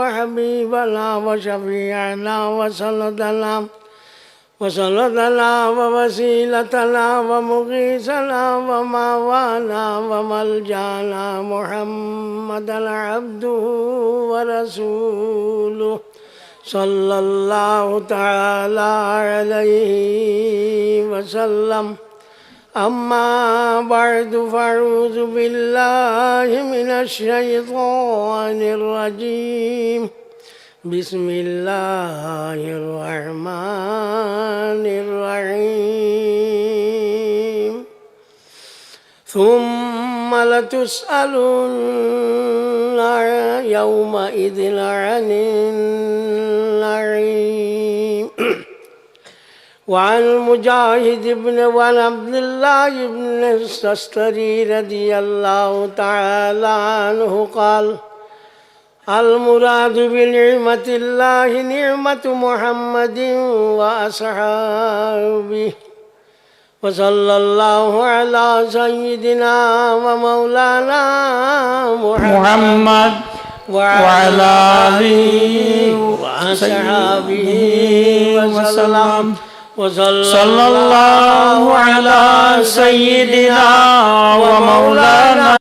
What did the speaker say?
وحبيبنا وشفيعنا وسندنا وسندنا ووسيلتنا ومغيثنا وماوانا وملجانا محمدا عبده ورسوله صلى الله تعالى عليه وسلم. أما بعد فأعوذ بالله من الشيطان الرجيم. بسم الله الرحمن الرحيم. ثم لتسألن يومئذ عن النعيم وعن مجاهد بن وعن عبد الله بن السستري رضي الله تعالى عنه قال المراد بنعمة الله نعمة محمد وأصحابه وصلى الله على سيدنا ومولانا محمد محمد وعلى آله وأصحابه وسلم صلى الله على سيدنا ومولانا